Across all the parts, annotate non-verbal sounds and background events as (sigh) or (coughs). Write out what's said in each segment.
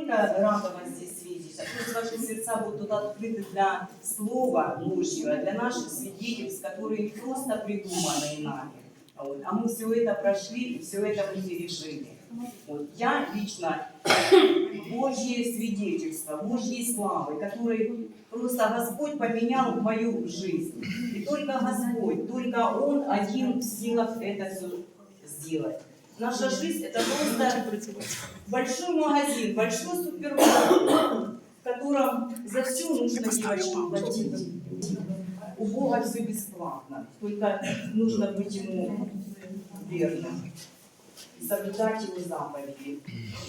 только рада вас здесь а пусть ваши сердца будут открыты для Слова Божьего, для наших свидетельств, которые просто придуманы нами. Вот. А мы все это прошли и все это пережили. Вот. Я лично (coughs) Божье свидетельство, Божьей славы, который просто Господь поменял мою жизнь. И только Господь, только Он один в силах это все сделать. Наша жизнь это просто большой магазин, большой супермаркет, в котором за все нужно девочкам платить. У Бога все бесплатно, только нужно быть Ему верным. Соблюдать Его заповеди.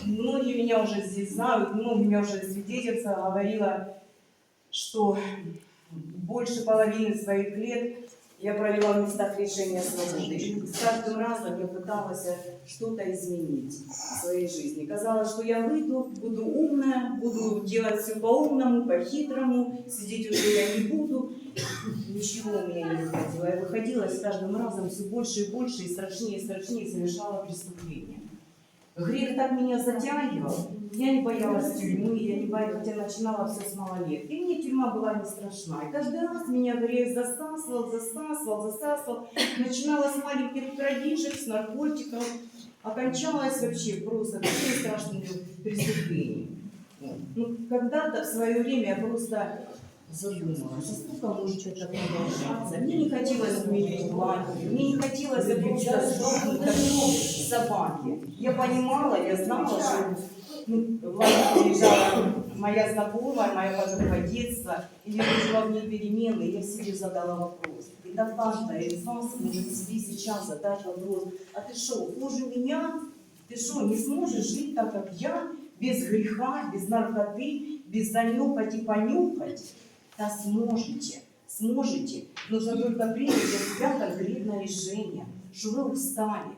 Многие меня уже здесь знают, многие меня уже свидетельство говорила, что больше половины своих лет я провела в местах лишения свободы. С каждым разом я пыталась что-то изменить в своей жизни. Казалось, что я выйду, буду умная, буду делать все по-умному, по-хитрому, сидеть уже я не буду. Ничего у меня не выходило. Я выходила с каждым разом все больше и больше, и страшнее и страшнее совершала преступления. Грех так меня затягивал, я не боялась тюрьмы, я не боялась, хотя начинала все с малолетки. И мне тюрьма была не страшна. И каждый раз меня грех засасывал, засасывал, засасывал. Начинала с маленьких крадишек, с наркотиков, окончалась вообще просто такими страшными преступлениями. Ну, когда-то в свое время я просто задумалась, сколько может это продолжаться? Мне не хотелось умереть платье, мне не хотелось как собаки. Я понимала, я знала, что ну, в лагерь приезжала моя знакомая, моя подруга детства, и я видела в ней перемены, и я себе задала вопрос. И так каждая из вас может себе сейчас задать вопрос, а ты что, хуже меня? Ты что, не сможешь жить так, как я, без греха, без наркоты, без занюхать и понюхать? Да сможете, сможете. Нужно только принять для себя конкретное решение, что вы устали,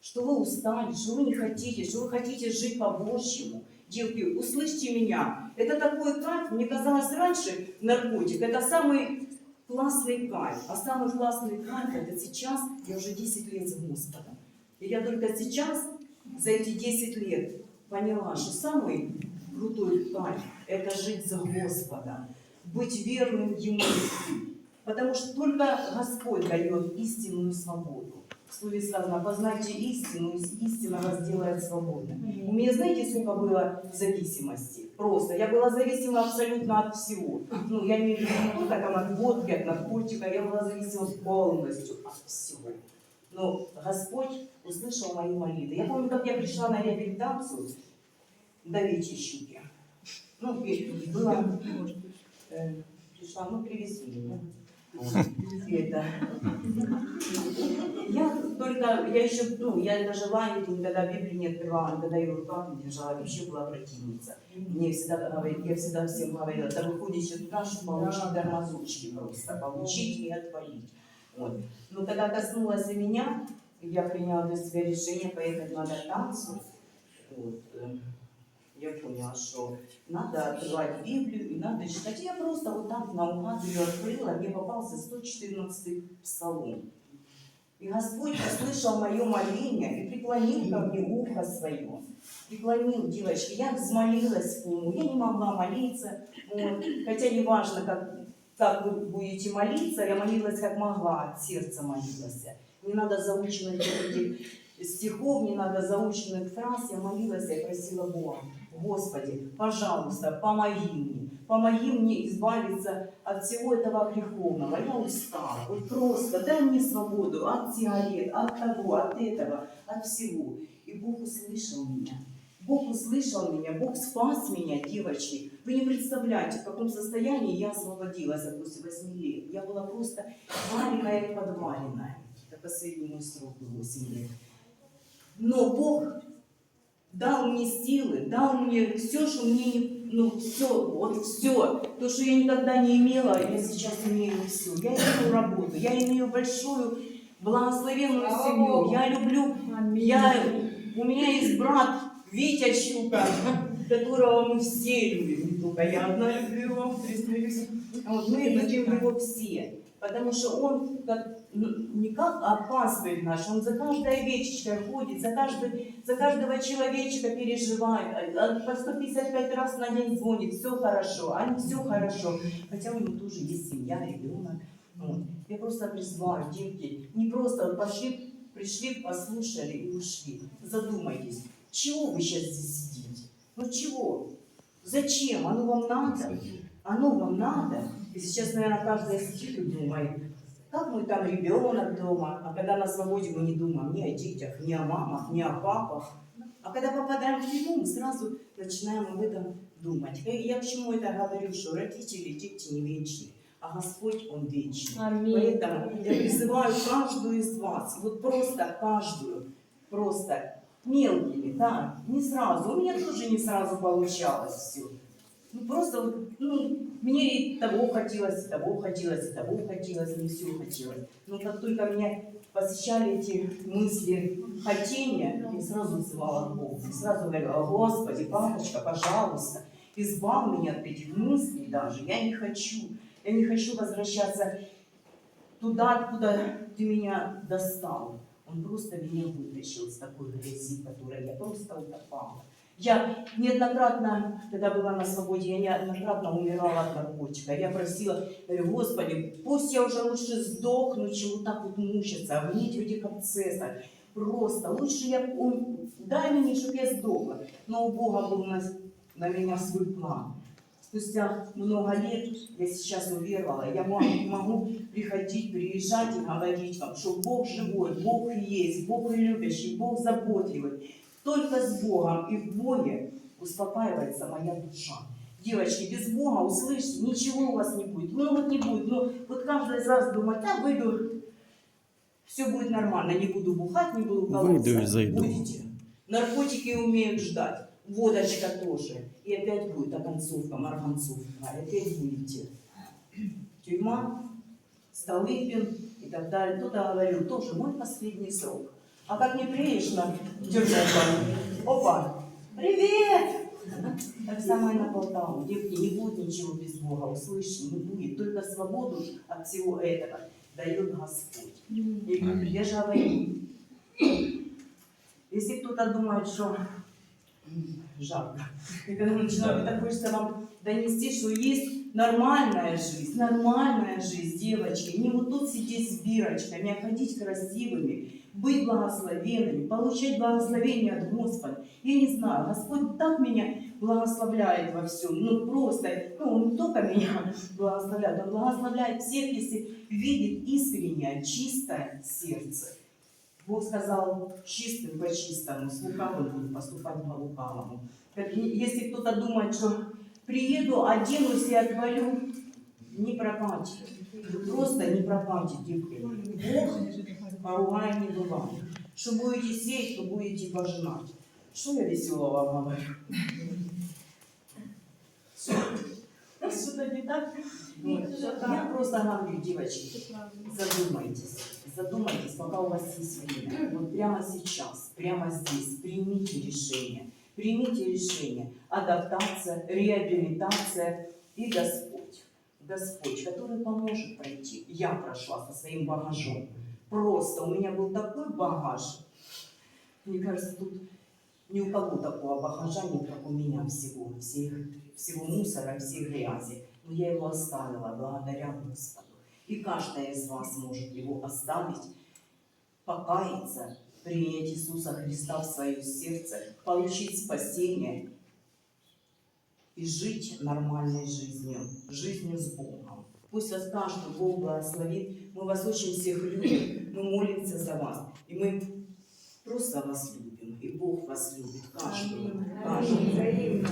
что вы устали, что вы не хотите, что вы хотите жить по-божьему. Девки, услышьте меня. Это такой кайф, мне казалось раньше наркотик, это самый классный кайф. А самый классный кайф это сейчас, я уже 10 лет с Господом. И я только сейчас, за эти 10 лет, поняла, что самый крутой кайф это жить за Господом, быть верным Ему. Потому что только Господь дает истинную свободу. В слове сказано, познайте истину, и истина вас сделает свободным. У меня, знаете, сколько было зависимости? Просто. Я была зависима абсолютно от всего. Ну, я не только там от водки, от наркотика, я была зависима полностью от всего. Но Господь услышал мои молитвы. Я помню, как я пришла на реабилитацию до Вечи Щуки. Ну, э, пришла, ну, привезли меня. Это. Я только, я еще, ну, я даже Ваню никогда Библию не открывала, никогда ее в руках не держала, вообще была противница. Мне всегда говорили, я всегда всем говорила, да вы ходите туда, чтобы получить дармазучки просто, получить и отвалить. Вот. Но когда коснулось и меня, я приняла для себя решение поехать на адаптацию. Вот. Я поняла, что надо открывать Библию и надо читать. Я просто вот так наугад ее открыла, мне попался 114 псалом. И Господь услышал мое моление и преклонил ко мне ухо свое. Преклонил, девочки. Я взмолилась к Нему. Я не могла молиться. Вот. Хотя не важно, как, как вы будете молиться, я молилась как могла, от сердца молилась. Не надо заученных стихов, не надо заученных фраз. Я молилась, я просила Бога. Господи, пожалуйста, помоги мне. Помоги мне избавиться от всего этого греховного. Я устала. Вот просто дай мне свободу от сигарет, от того, от этого, от всего. И Бог услышал меня. Бог услышал меня, Бог спас меня, девочки. Вы не представляете, в каком состоянии я освободилась после 8 лет. Я была просто вареная и подваленная. Это последний мой срок был 8 лет. Но Бог дал мне силы, дал мне все, что мне не, ну все, вот все, то, что я никогда не имела, я сейчас имею все. Я имею работу, я имею большую благословенную семью. Я люблю, я, у меня есть брат Витя Щука, которого мы все любим, не только я одна люблю его, признаюсь. А Вот мы любим его все. Потому что он как, ну, не как опасный наш, он за каждой овечечкой ходит, за, каждый, за каждого человечка переживает, а- а по 155 раз на день звонит, все хорошо, а не все хорошо. Хотя у него тоже есть семья, ребенок. Вот. Я просто призываю, девки, не просто пошли, пришли, послушали и ушли. Задумайтесь, чего вы сейчас здесь сидите? Ну чего? Зачем? Оно вам надо? Оно вам надо? И сейчас, наверное, каждая сидит и думает, как мой там ребенок дома, а когда на свободе мы не думаем ни о детях, ни о мамах, ни о папах. А когда попадаем в тюрьму, мы сразу начинаем об этом думать. И я к чему это говорю, что родители, дети не вечны, а Господь, Он вечный. Поэтому я призываю каждую из вас, вот просто каждую, просто мелкими, да, не сразу. У меня тоже не сразу получалось все. Ну просто вот, ну, мне и того хотелось, и того хотелось, и того хотелось, не все хотелось. Но как только меня посещали эти мысли хотения, я сразу взывала. И сразу говорила, Господи, папочка, пожалуйста, избавь меня от этих мыслей даже. Я не хочу. Я не хочу возвращаться туда, откуда ты меня достал. Он просто меня вытащил с такой грязи, которой я просто утопала. Я неоднократно, когда была на свободе, я неоднократно умирала от наркотика. Я просила, говорю, Господи, пусть я уже лучше сдохну, чем вот так вот мучиться, гнить в этих абсцессах. Просто лучше я, дай мне, чтобы я сдохла. Но у Бога был на, на меня свой план. Спустя много лет я сейчас уверовала, я могу, могу приходить, приезжать и говорить вам, что Бог живой, Бог есть, Бог любящий, Бог заботливый. Только с Богом и в Боге успокаивается моя душа. Девочки, без Бога, услышьте, ничего у вас не будет. Ну вот не будет, ну вот каждый из вас думает, так выйду, все будет нормально, не буду бухать, не буду колоться. Выйду и зайду. Будете. Наркотики умеют ждать, водочка тоже. И опять будет оконцовка, марганцовка, и опять будете. Тюрьма, Столыпин и так далее. Кто-то говорил, тоже мой последний срок. А как не приедешь на тюрьму, опа, привет! Так самое на Полтаву. Девки, не будет ничего без Бога, услышьте, не будет. Только свободу от всего этого дает Господь. И я же говорю, если кто-то думает, что м, жарко, и (laughs) когда начинаю, так хочется вам донести, что есть нормальная жизнь, нормальная жизнь, девочки. Не вот тут сидеть с бирочками, а ходить красивыми, быть благословенными, получать благословение от Господа. Я не знаю, Господь так меня благословляет во всем. Ну просто, ну он не только меня (laughs) благословляет, он благословляет всех, если видит искреннее, чистое сердце. Бог сказал, чистым по чистому, с лукавым буду поступать по лукавому. Если кто-то думает, что приеду, оденусь и отвалю, не прокатит. Просто не девки. Бог поругая не бывает. Что будете сеять, то будете пожинать. Что я веселого говорю? Что- Что-то не так? Нет, Я просто говорю, девочки, Задумайтесь, задумайтесь, пока у вас есть время. Вот прямо сейчас, прямо здесь примите решение. Примите решение. Адаптация, реабилитация и Господь. Господь, который поможет пройти. Я прошла со своим багажом. Просто у меня был такой багаж. Мне кажется, тут ни у кого такого багажа нет, как у меня всего. Всех, всего мусора, всей грязи. Но я его оставила благодаря Господу. И каждая из вас может его оставить, покаяться, принять Иисуса Христа в свое сердце, получить спасение и жить нормальной жизнью, жизнью с Богом. Пусть вас каждый Бог благословит. Мы вас очень всех любим, мы молимся за вас. И мы просто вас любим, и Бог вас любит, каждого. каждого.